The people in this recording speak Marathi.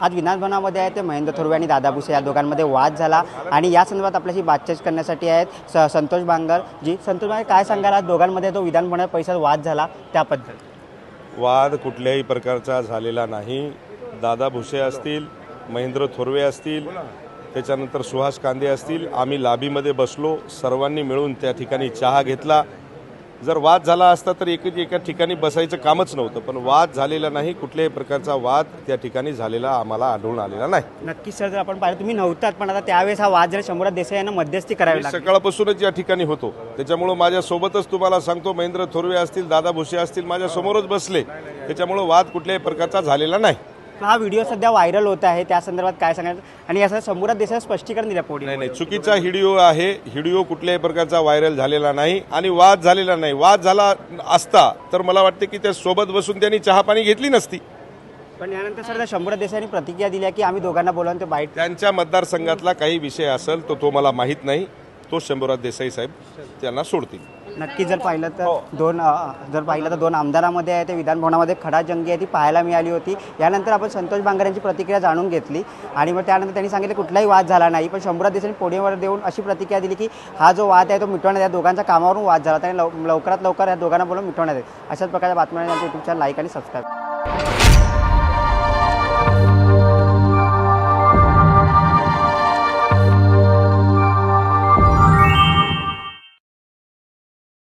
आज विधानभवनामध्ये आहे ते महेंद्र थोरवे आणि दादा भुसे या दोघांमध्ये वाद झाला. आणि या संदर्भात आपल्याशी बातचीत करण्यासाठी आहेत स संतोष बांगर. जी संतोष बांगर काय सांगाल? आज दोघांमध्ये तो विधानभवनात पैशात वाद झाला त्याबद्दल. वाद कुठल्याही प्रकारचा झालेला नाही. दादा भुसे असतील महेंद्र थोरवे असतील त्याच्यानंतर सुहास कांदे असतील. आम्ही लाबीमध्ये बसलो सर्वांनी मिळून त्या ठिकाणी चहा घेतला. जर वाद झाला असता तर एक एका ठिकाणी बसायचं कामच नव्हतं पण वाद झालेला नाही कुठल्याही प्रकारचा वाद त्या ठिकाणी झालेला आम्हाला आढळून आलेला नाही. नक्कीच सर जर आपण पाहिलं तुम्ही नव्हतात पण आता त्यावेळेस हा वाद जर शंभूराज देसाई यांना मध्यस्थी करावी लागली. सकाळपासूनच या ठिकाणी होतो. त्याच्यामुळं माझ्यासोबतच तुम्हाला सांगतो महेंद्र थोरवे असतील दादा भुसे असतील माझ्यासमोरच बसले. त्याच्यामुळं वाद कुठल्याही प्रकारचा झालेला नाही. हा व्हिडिओ सध्या व्हायरल होत आहे? त्या संदर्भात काय सांगायचं? आणि यासाठी शंभूराज देसाई स्पष्टीकरण दिलं पोडी नाही नाही चुकीचा व्हिडिओ आहे. व्हिडिओ कुठल्याही प्रकारचा व्हायरल झालेला नाही आणि वाद झालेला नाही. वाद झाला असता तर मला वाटते की त्या सोबत बसून त्यांनी चहा पाणी घेतली नसती. पण यानंतर सर शंभूराज देसाईंनी प्रतिक्रिया दिल्या की आम्ही दोघांना बोलावून ते बाईट त्यांच्या मतदारसंघातला काही विषय असेल तो तो मला माहीत नाही. तो शंभूराज देसाई साहेब त्यांना सोडतील. नक्की जर पाहिलं तर दोन अ, जर पाहिलं तर दोन आमदारामध्ये आहे ते विधानभवनामध्ये खडा जंगी आहे ती पाहायला मिळाली होती. यानंतर आपण संतोष बांगर यांची प्रतिक्रिया जाणून घेतली आणि मग त्यानंतर त्यांनी सांगितलं कुठलाही वाद झाला नाही पण शंभरात देशांनी पोडियमवर देऊन अशी प्रतिक्रिया दिली की हा जो वाद आहे तो मिटवण्यात या दोघांच्या कामावरून वाद झाला. त्याने लव लवकरात लवकर या दोघांना बोलून मिटवण्यात येईल. अशाच प्रकारच्या बातम्या यूट्यूब चॅनल लाईक आणि सबस्क्राईब